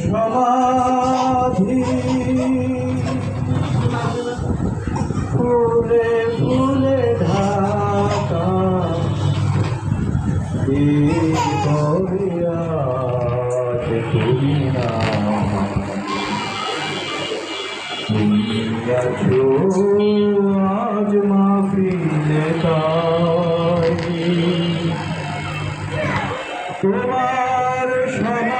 সমাধি। ফুলে ফুলে ঢাকা আজ মাফিলে তোমার সমাধি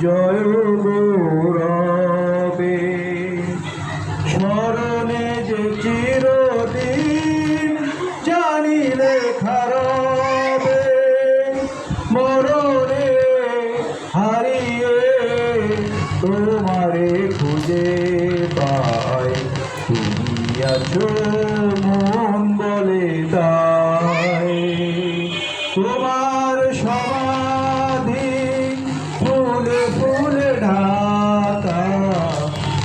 জয় গৌরবে স্মরণে যে জানিলে মরণে হারিয়ে তোমারে মন বলে তোমার সমাধি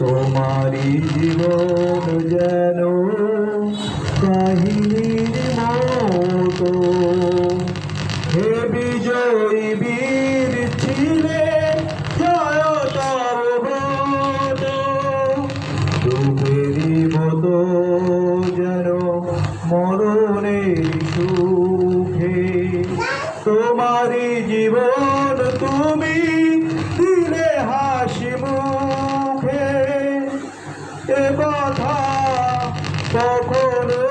তোমারি জীবন যেন কাহিনীর মতো। হে বিজয়ী বীর ছিলে রূপেরই মতো যেন মরণের সুখে। তোমারই জীবন তুমি কখনো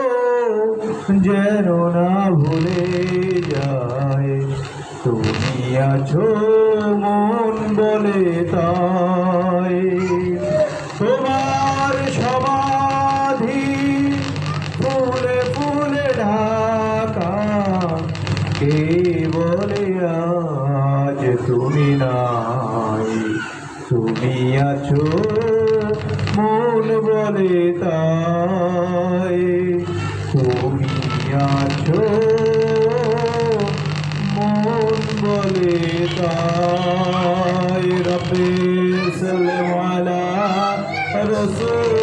যেন না ভুলে যায়। তুমি আছো মন বলে তাই। তোমার সমাধি ফুলে ফুলে ঢাকা, কে বলে আজ তুমি নাই? তুমি আছো কোন বলে তাই। তুমি আছো মন বলে তাই। রবে সালাম আলা রসুল।